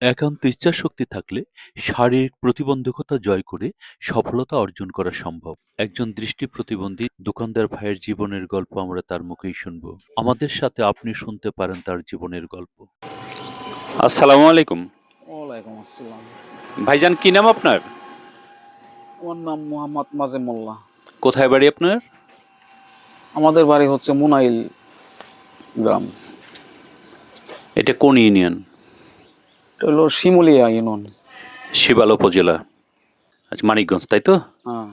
একান্ত ইচ্ছাশক্তি থাকলে শারীরিক প্রতিবন্ধকতা জয় করে সফলতা অর্জন করা সম্ভব। একজন দৃষ্টি প্রতিবন্ধী দোকানদার ভাইয়ের জীবনের গল্প আমরা তার মুখেই শুনব। আমাদের সাথে আপনি শুনতে পারেন তার জীবনের গল্প। আসসালামু আলাইকুম। ওয়ালাইকুম আসসালাম। ভাইজান কি নাম আপনার? আমার নাম মোহাম্মদ মাজে মোল্লা কোথায় বাড়ি আপনার? আমাদের বাড়ি হচ্ছে মুনাইল গ্রাম। এটা কোন ইউনিয়ন? এটা হলো শিমুলিয়া ইউনিয়ন। শিবাল উপজেলা। আচ্ছা মানিকগঞ্জ তাই তো? হ্যাঁ।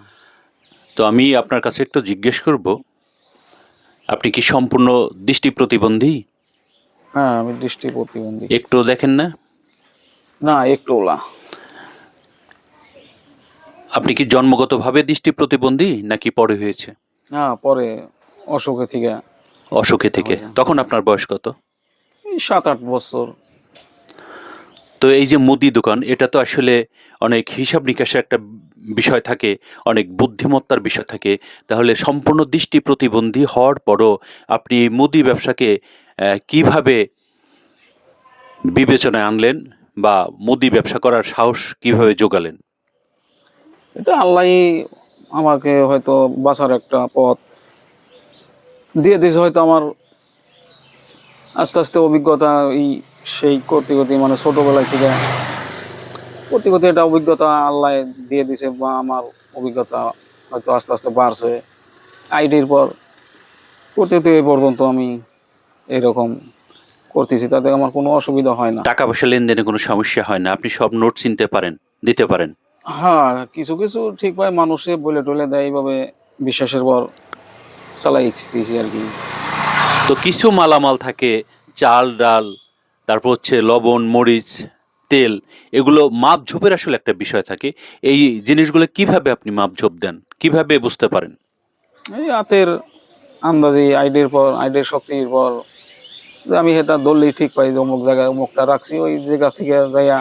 তো আমি আপনার কাছে একটু জিজ্ঞেস করব আপনি কি সম্পূর্ণ দৃষ্টি প্রতিবন্ধী? হ্যাঁ আমি দৃষ্টি প্রতিবন্ধী। একটু দেখেন না? না একটু ওলা আপনি কি জন্মগতভাবে দৃষ্টি প্রতিবন্ধী নাকি পরে হয়েছে? হ্যাঁ পরে অসুখে থেকে। অসুখে থেকে। তখন আপনার বয়স কত? সাত আট বছর। তো এই যে মুদি দোকান, এটা তো আসলে অনেক হিসাব নিকাশের একটা বিষয় থাকে, অনেক বুদ্ধিমত্তার বিষয় থাকে। তাহলে সম্পূর্ণ দৃষ্টি প্রতিবন্ধী হওয়ার পরও আপনি মুদি ব্যবসাকে কীভাবে বিবেচনায় আনলেন বা মুদি ব্যবসা করার সাহস কীভাবে জোগালেন এটা আল্লাহ আমাকে হয়তো বাঁচার একটা পথ দিয়ে দিয়েছে। হয়তো আমার আস্তে আস্তে অভিজ্ঞতা এই সেই করতে করতে মানে ছোটোবেলায় থেকে করতে করতে এটা অভিজ্ঞতা আল্লাহ দিয়ে দিছে বা আমার অভিজ্ঞতা হয়তো আস্তে আস্তে বাড়ছে। আইডির পর করতে করতে এ পর্যন্ত আমি এরকম করতেছি তাতে আমার কোনো অসুবিধা হয় না। টাকা পয়সা লেনদেনে কোনো সমস্যা হয় না? আপনি সব নোট চিনতে পারেন দিতে পারেন? হ্যাঁ কিছু কিছু ঠিক ভাই মানুষে বলে টলে দেয় এইভাবে বিশ্বাসের পর চালাইতেছি আর কি। তো কিছু মালামাল থাকে চাল ডাল তারপর হচ্ছে লবণ, মরিচ, তেল, এগুলো মাপঝোপের আসলে একটা বিষয় থাকে। এই জিনিসগুলো কীভাবে আপনি মাপঝোপ দেন? কীভাবে বুঝতে পারেন? এই হাতের আন্দাজি আইডির পর আইডির শক্তির পর আমি এটা ধরলেই ঠিক পাই যে অমুক জায়গায় অমুকটা রাখছি, ওই জায়গা থেকে যাইয়া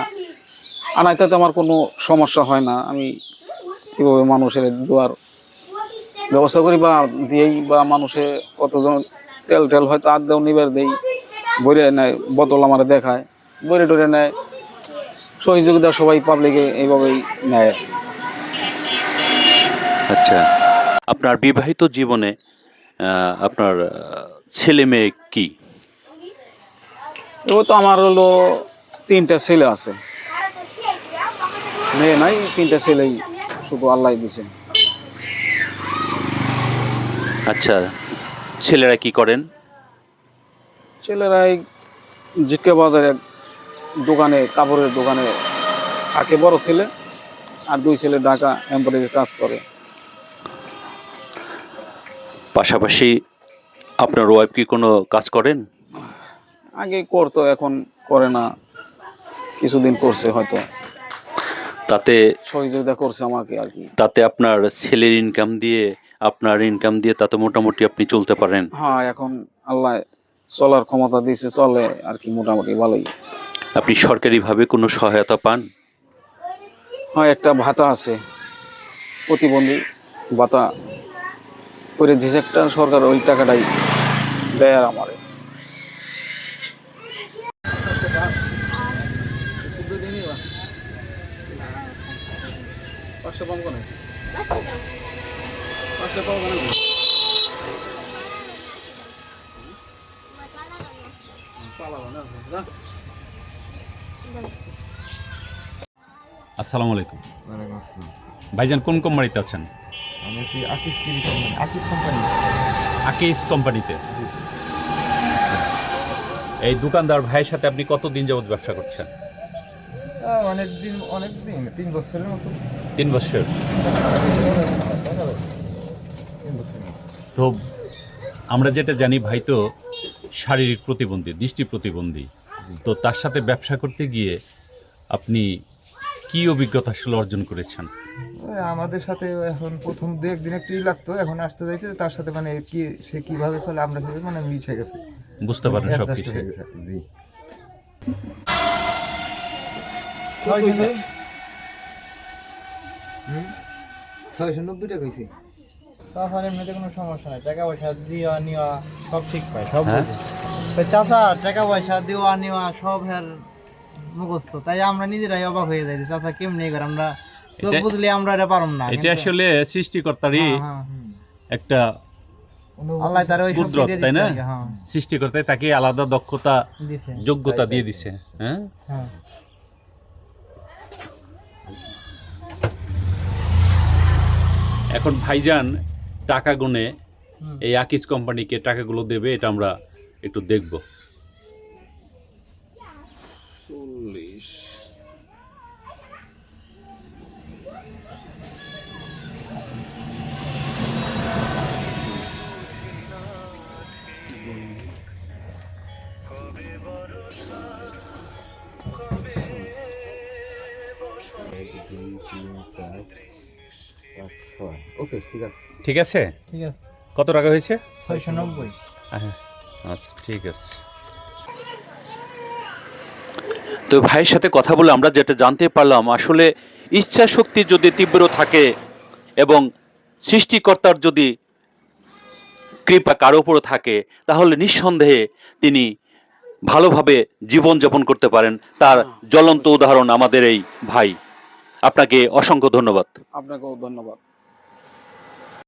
আনাইতে তো আমার কোনো সমস্যা হয় না। আমি কীভাবে মানুষের দোয়ার ব্যবস্থা করি বা দিয়েই বা মানুষে কতজন তেল টেল হয়তো আর দেও নিবার দেই। বইরে নেয় বোতল আমার দেখায় বইরে টরে নেয়। সহযোগিতা সবাই পাবলিকে এইভাবেই নেয়। আচ্ছা আপনার বিবাহিত জীবনে আপনার ছেলে মেয়ে কি? ও তো আমার হলো তিনটা ছেলে আছে। মেয়ে নাই তিনটা ছেলেই শুধু আল্লাহ দিছে। আচ্ছা ছেলেরা কি করেন? ছেলেরাই জিটকে বাজারে দোকানে কাপড়ের দোকানে থাকে। বড় ছেলে আর দুই ছেলে ঢাকা এম্পোরারি কাজ করে। পাশাপাশি আপনার ওয়াইফ কি কোনো কাজ করেন? আগে করতো এখন করে না। কিছুদিন করছে হয়তো। তাতে সহযোগিতা করছে আমাকে আর কি। তাতে আপনার ছেলের ইনকাম দিয়ে আপনার ইনকাম দিয়ে তাতে মোটামুটি আপনি চলতে পারেন। হ্যাঁ এখন আল্লাহ চলার ক্ষমতা দিয়েছে চলে আর কি মোটামুটি ভালোই। আপনি সরকারিভাবে কোনো সহায়তা পান? হ্যাঁ একটা ভাতা আছে প্রতিবন্ধী ভাতা করে দিয়েছে একটা সরকার ওই টাকাটাই দেয় আর আমারে। আসসালামু আলাইকুম ওয়ালাইকুম আসসালাম। ভাইজান কোন কোম্পানিতে আছেন? আমি আছি আকিস আকিস কোম্পানি আকিস কোম্পানিতে এই দোকানদার ভাইয়ের সাথে আপনি কতদিন যাবত ব্যবসা করছেন? অনেক দিন অনেক দিন তিন বছরের মতো। তিন বছর। তো আমরা যেটা জানি ভাই তো শারীরিক প্রতিবন্ধী দৃষ্টি প্রতিবন্ধী। তো তার সাথে ব্যবসা করতে গিয়ে আপনি কি অভিজ্ঞতা আসলে অর্জন করেছেন? আমাদের সাথে এখন প্রথম দু একদিন একটু ই লাগতো এখন আসতে যাইতে তার সাথে মানে কি সে কীভাবে চলে আমরা কীভাবে মানে মিশে গেছে। বুঝতে পারেন সব কিছু জি। ছয়শো নব্বই টাকা হয়েছে তখন এমনিতে কোনো সমস্যা নাই টাকা পয়সা দেওয়া নেওয়া সব ঠিক পায় সব হ্যাঁ? বুঝে। তো চাচা টাকা পয়সা দেওয়া নেওয়া সব এর মুখস্থ তাই আমরা নিজেরাই অবাক হয়ে যাই যে চাচা কেমনি করে আমরা চোখ এটা- বুঝলে আমরা এটা পারম না এটা কিন্তু- আসলে সৃষ্টিকর্তারই হ্যাঁ, হ্যাঁ। একটা আল্লাহ তার ওই শক্তি কুদরত, দিয়ে তাই দিছে না? আর হ্যাঁ সৃষ্টিকর্তায় তাকে আলাদা দক্ষতা দিছে যোগ্যতা দিয়ে দিছে হ্যাঁ হ্যাঁ এখন ভাইজান টাকা গুনে এই আকিজ কোম্পানিকে টাকাগুলো দেবে এটা আমরা একটু দেখব। চল্লিশ। ওকে ঠিক আছে। ঠিক আছে? ঠিক আছে। কত টাকা হয়েছে? ছয়শো নব্বই। হ্যাঁ আচ্ছা ঠিক আছে। তো ভাইয়ের সাথে কথা বলে আমরা যেটা জানতে পারলাম আসলে ইচ্ছা শক্তি যদি তীব্র থাকে এবং সৃষ্টিকর্তার যদি কৃপা কারও উপরও থাকে তাহলে নিঃসন্দেহে তিনি ভালোভাবে জীবনযাপন করতে পারেন। তার জ্বলন্ত উদাহরণ আমাদের এই ভাই। আপনাকে অসংখ্য ধন্যবাদ। আপনাকেও ধন্যবাদ।